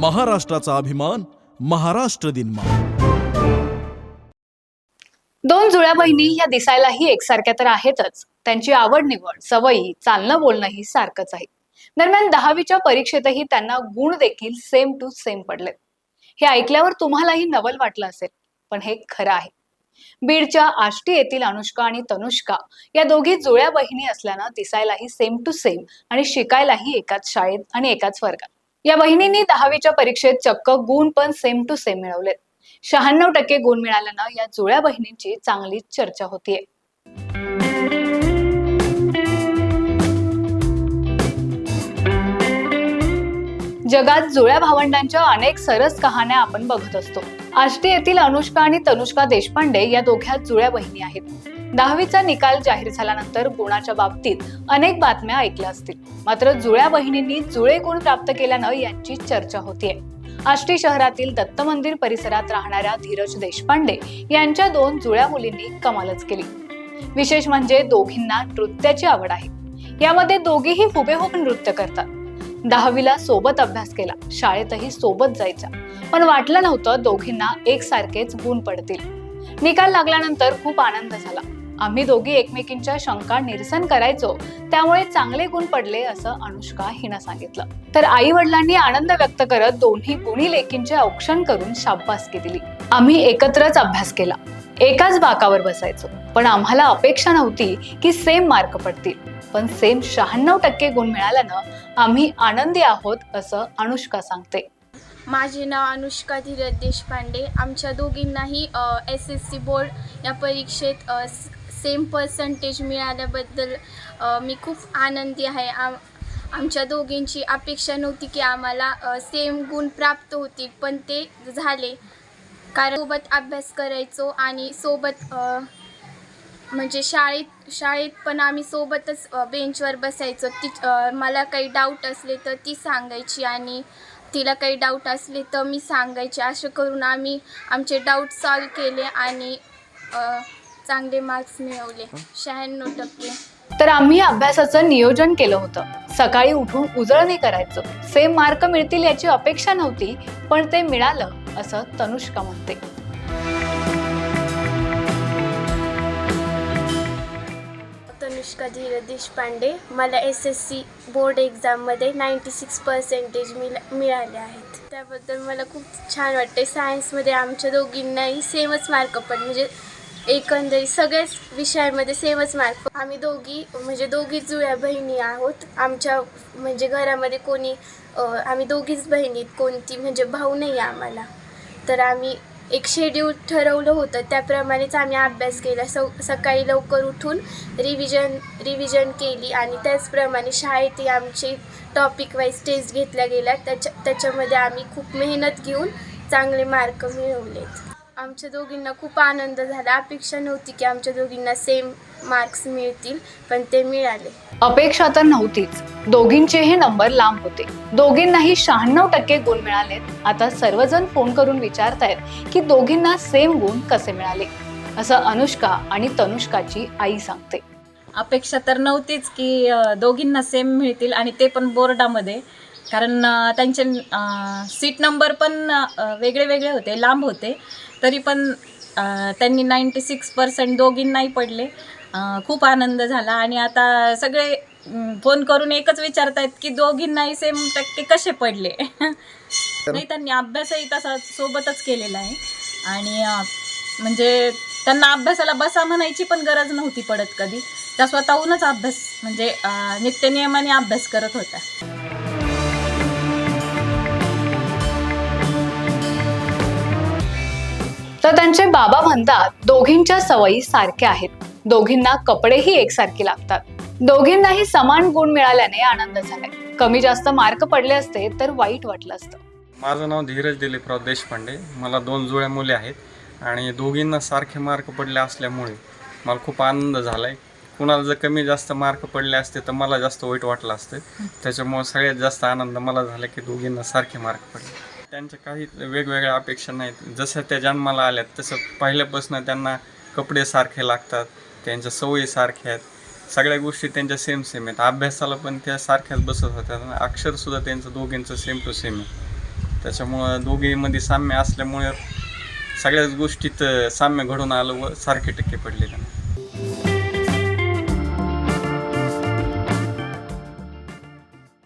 महाराष्ट्राचा अभिमान महाराष्ट्र दिन मा दोन जुळ्या बहिणी या दिसायलाही एकसारख्या तर आहेतच. त्यांची आवड निवड सवयी चालणं बोलणंही सारखंच आहे. दरम्यान दहावीच्या परीक्षेतही त्यांना गुण देखील सेम टू सेम पडले हे ऐकल्यावर तुम्हालाही नवल वाटलं असेल पण हे खरं आहे. बीडच्या आष्टी येथील अनुष्का आणि तनुष्का या दोघी जुळ्या बहिणी असल्यानं दिसायलाही सेम टू सेम आणि शिकायलाही एकाच शाळेत आणि एकाच वर्गात. या बहिणींनी दहावीच्या परीक्षेत चक्क गुण पण सेम टू सेम मिळवलेत. शहाण्णव टक्के गुण मिळाल्यानं या जुळ्या बहिणींची चांगलीच चर्चा होतीये. जगात जुळ्या भावंडांच्या अनेक सरस कहाण्या आपण बघत असतो. आष्टी येथील अनुष्का आणि तनुष्का देशपांडे या दोघ्या जुळ्या बहिणी आहेत. दहावीचा निकाल जाहीर झाल्यानंतर गुणाच्या बाबतीत अनेक बातम्या ऐकल्या असतील. मात्र जुळ्या बहिणींनी जुळे गुण प्राप्त केल्यानं यांची चर्चा होतीये. आष्टी शहरातील दत्त मंदिर परिसरात राहणाऱ्या धीरज देशपांडे यांच्या दोन जुळ्या मुलींनी कमालच केली. विशेष म्हणजे दोघींना नृत्याची आवड आहे. यामध्ये दोघीही हुबेहूब नृत्य करतात. दहावीला सोबत अभ्यास केला. शाळेतही सोबत जायच्या पण वाटलं नव्हतं दोघींना एकसारखेच गुण पडतील. निकाल लागल्यानंतर खूप आनंद झाला. आम्ही दोघी एकमेकींच्या शंका निरसन करायचो. त्यामुळे चांगले गुण पडले असं अनुष्का हिनं सांगितलं. तर आई वडिलांनी आनंद व्यक्त करत दोन्ही गुणी लेकींचे औक्षण करून शाब्बासकी दिली. आम्ही एकत्रच अभ्यास केला. एकाच बाकावर बसायचो. पण आम्हाला अपेक्षा नव्हती की सेम मार्क पडतील. पण सेम शहाण्णव टक्के गुण मिळाल्यानं आम्ही आनंदी आहोत असं अनुष्का सांगते. माझे नाव अनुष्का धीरज देशपांडे. आमच्या दोघींनाही एस एस सी बोर्ड या परीक्षेत सेम पर्सेंटेज मिळाल्याबद्दल मी खूप आनंदी आहे. आम आमच्या दोघींची अपेक्षा नव्हती की आम्हाला सेम गुण प्राप्त होतील पण ते झाले. कारण सोबत अभ्यास करायचो आणि सोबत म्हणजे शाळेत शाळेत पण आम्ही सोबतच बेंचवर बसायचो. ती मला काही डाऊट असले तर ती सांगायची आणि तिला काही डाऊट असले तर मी सांगायचे. असं करून आम्ही आमचे डाऊट सॉल्व केले आणि चांगले मार्क्स मिळवले. शहाण्णव टक्के. तर आम्ही अभ्यासाचं नियोजन केलं होतं. सकाळी उठून उजळणी करायचो. सेम मार्क मिळतील याची अपेक्षा नव्हती पण ते मिळालं. असं तनुष्का म्हणते. तनुष्का धीरज देशपांडे मला एस एस सी बोर्ड एक्झाममध्ये नाईंटी सिक्स पर्सेंटेज मिला मिळाले आहेत. त्याबद्दल मला खूप छान वाटते सायन्समध्ये आमच्या दोघींनाही सेमच मार्क पडले म्हणजे एकंदरीत सगळ्याच विषयांमध्ये सेमच मार्क आम्ही दोघी म्हणजे दोघी जुळ्या बहिणी आहोत. आमच्या म्हणजे घरामध्ये कोणी आम्ही दोघीच बहिणीत कोणती म्हणजे भाऊ नाही आम्हाला. तर आम्ही एक शेड्यूल ठरवलं होतं. त्याप्रमाणेच आम्ही अभ्यास केला. सौ सकाळी लवकर उठून रिव्हिजन रिव्हिजन केली आणि त्याचप्रमाणे शाळेतही आमचे टॉपिक वाईज टेस्ट घेतल्या गेल्या. त्याच्या त्याच्यामध्ये आम्ही खूप मेहनत घेऊन चांगले मार्क मिळवलेत. आमच्या दोघींना खूप आनंद झाला. अपेक्षा नव्हती की आमच्या दोघींना सेम मार्क्स मिळतील पण ते मिळाले. अपेक्षा तर नव्हतीच. दोघींचेही नंबर लांब होते. दोघींनाही शहाण्णव टक्के गुण मिळालेत आता सर्वजण फोन करून विचारतायत की दोघींना सेम गुण कसे मिळाले? असं अनुष्का आणि तनुष्काची आई सांगते. अपेक्षा तर नव्हतीच की अ, दोघींना सेम मिळतील आणि ते पण बोर्डामध्ये. कारण त्यांचे सीट नंबर पण वेगळे वेगळे होते लांब होते. तरी पण त्यांनी नाईंटी सिक्स पर्सेंट दोघींनाही पडले. खूप आनंद झाला. आणि आता सगळे फोन करून एकच विचारतायत की दोघींनाही सेम टक्के कसे पडले? नाही त्यांनी अभ्यासही तसा सोबतच केलेला आहे. आणि म्हणजे त्यांना अभ्यासाला बसा म्हणायची पण गरज नव्हती पडत कधी. त्या स्वतःहूनच अभ्यास म्हणजे नित्यनियमाने अभ्यास करत होत्या. तर त्यांचे बाबा म्हणतात दोघींच्या सवयी सारख्या आहेत. दोघींना कपडेही एकसारखे लागतात. दोघींनाही समान गुण मिळाल्याने आनंद झालाय. कमी जास्त मार्क पडले असते तर वाईट वाटलं असतं. माझं नाव धीरज दिलीपराव देशपांडे. मला दोन जुळ्या मुले आहेत आणि दोघींना सारखे मार्क पडले असल्यामुळे मला खूप आनंद झाला आहे कुणाला जर कमी जास्त मार्क पडले असते तर मला जास्त वाईट वाटलं असतं. त्याच्यामुळे सगळ्यात जास्त आनंद मला झाला की दोघींना सारखे मार्क पडले. त्यांच्या काही वेगवेगळ्या अपेक्षा नाहीत. जसं त्या जन्माला आल्यात तसं पहिल्यापासून त्यांना कपडे सारखे लागतात त्यांच्या सवयी सारख्या आहेत. सगळ्या गोष्टी त्यांच्या सेम सेम आहेत. अभ्यासाला पण त्या सारख्याच बसत होत्या. अक्षरसुद्धा त्यांचं दोघींचं सेम टू सेम आहे. त्याच्यामुळं दोघीमध्ये साम्य असल्यामुळे सगळ्याच गोष्टीत साम्य घडून आलं व सारखे टक्के पडले त्यांना.